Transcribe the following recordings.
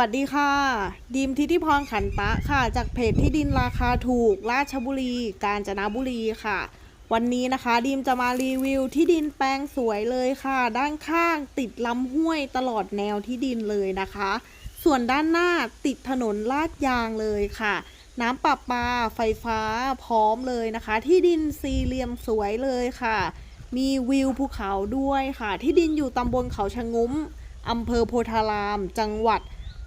สวัสดีค่ะ ดิมทิติพรขันตะค่ะ จากเพจที่ดินราคาถูก ราชบุรี กาญจนบุรีค่ะ วันนี้นะคะ ดิมจะมารีวิวที่ดินแปลงสวยเลยค่ะ ด้านข้างติดลำห้วยตลอดแนวที่ดินเลยนะคะ ส่วนด้านหน้าติดถนนลาดยางเลยค่ะ น้ำประปาไฟฟ้าพร้อมเลยนะคะ ที่ดินสี่เหลี่ยมสวยเลยค่ะ มีวิวภูเขาด้วยค่ะ ที่ดินอยู่ตำบลเขาชะงุ้มอำเภอโพธาราม จังหวัด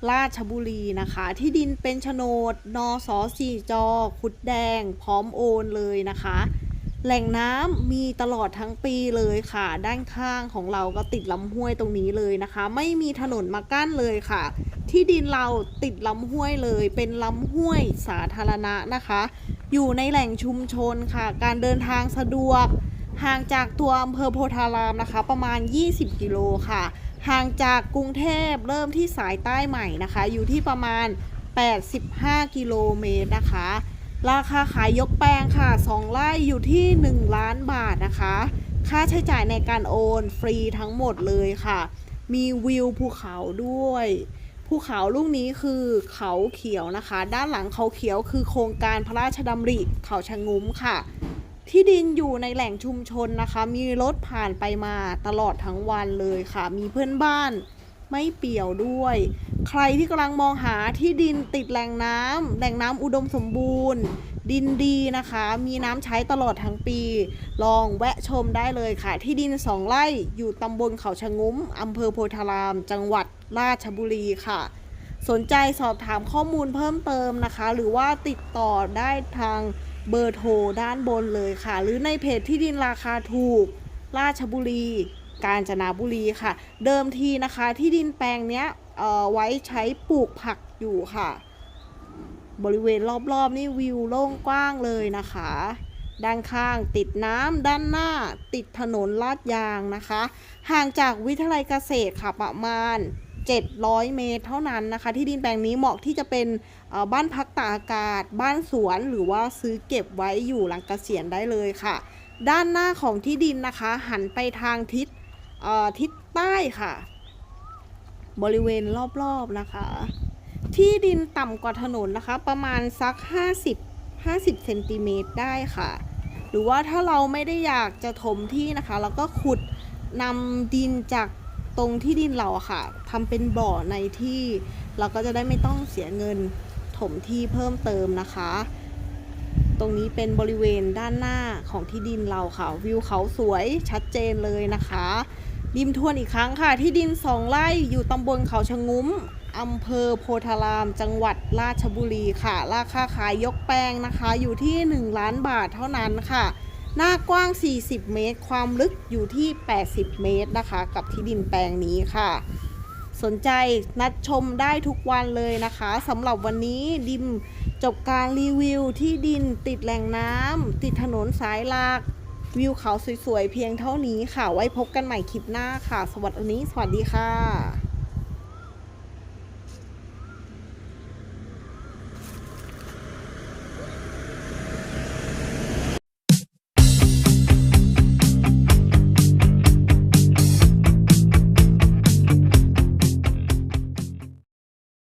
ราชบุรีนะคะ ที่ดินเป็นโฉนดนอสอสี่จอ ขุดแดง พร้อมโอนเลยนะคะ แหล่งน้ำมีตลอดทั้งปีเลยค่ะ ด้านข้างของเราก็ติดลำห้วยตรงนี้เลยนะคะ ไม่มีถนนมากั้นเลยค่ะ ที่ดินเราติดลำห้วยเลย เป็นลำห้วยสาธารณะนะคะ อยู่ในแหล่งชุมชนค่ะ การเดินทางสะดวก ห่างจากตัวอำเภอโพธารามนะคะ ประมาณ 20 กิโลค่ะ ห่างจากกรุงเทพเริ่มที่สายใต้ใหม่นะคะ อยู่ที่ประมาณ 85 กิโลเมตรนะคะ ราคาขายยกแปลงค่ะ 2ไร่อยู่ที่ 1 ล้านบาทนะคะ ค่าใช้จ่ายในการโอนฟรีทั้งหมดเลยค่ะ มีวิวภูเขาด้วยภูเขาลูกนี้คือเขาเขียวนะคะ ด้านหลังเขาเขียวคือโครงการพระราชดำริเขาชะงุ้มค่ะ ที่ดินอยู่ในแหล่งชุมชนนะคะ มีรถผ่านไปมาตลอดทั้งวันเลยค่ะ มีเพื่อนบ้านไม่เปี่ยวด้วย ใครที่กำลังมองหาที่ดินติดแหล่งน้ำแหล่งน้ำอุดมสมบูรณ์ ดินดีนะคะ มีน้ำใช้ตลอดทั้งปี ลองแวะชมได้เลยค่ะ ที่ดินสองไร่อยู่ตำบลเขาชะงุ้มอำเภอโพธาราม จังหวัดราชบุรีค่ะ สนใจสอบถามข้อมูลเพิ่มเติมนะคะ หรือว่าติดต่อได้ทาง เบอร์โทรด้านบนเลยค่ะ หรือในเพจที่ดินราคาถูก ราชบุรี กาญจนบุรีค่ะ เดิมทีนะคะที่ดินแปลงเนี้ยไว้ใช้ปลูกผักอยู่ค่ะ บริเวณรอบๆนี่วิวโล่งกว้างเลยนะคะ ด้านข้างติดน้ำด้านหน้าติดถนนลาดยางนะคะ ห่างจากวิทยาลัยเกษตรค่ะประมาณ 700 เมตรเท่านั้นนะคะ ที่ดินแปลงนี้เหมาะที่จะเป็นบ้านพักตากอากาศ บ้านสวนหรือว่าซื้อเก็บไว้อยู่หลังเกษียณได้เลยค่ะ ด้านหน้าของที่ดินนะคะ หันไปทางทิศทิศใต้ค่ะ บริเวณรอบๆนะคะ ที่ดินต่ำกว่าถนนนะคะ ประมาณสัก 50 50เซนติเมตรได้ค่ะ หรือว่าถ้าเราไม่ได้อยากจะถมที่นะคะ เราก็ขุดนำดินจาก ตรงที่ดินเราอะค่ะทำเป็นบ่อในที่เราก็จะได้ไม่ต้องเสียเงินถมที่เพิ่มเติมนะคะ ตรงนี้เป็นบริเวณด้านหน้าของที่ดินเราค่ะ วิวเขาสวยชัดเจนเลยนะคะดิมทวนอีกครั้งค่ะ ที่ดินสองไร่อยู่ตำบลเขาชะงุ้มอำเภอโพธาราม จังหวัดราชบุรีค่ะ ราคาขายยกแปลงนะคะ อยู่ที่ 1 ล้านบาทเท่านั้นค่ะ หน้ากว้าง 40 เมตร ความลึกอยู่ที่ 80 เมตรนะคะ กับที่ดินแปลงนี้ค่ะ สนใจนัดชมได้ทุกวันเลยนะคะสำหรับวันนี้ดิมจบการรีวิวที่ดินติดแหล่งน้ำติดถนนสายหลักวิวเขาสวยๆ เพียงเท่านี้ค่ะ ไว้พบกันใหม่คลิปหน้าค่ะ สวัสดีสวัสดีค่ะ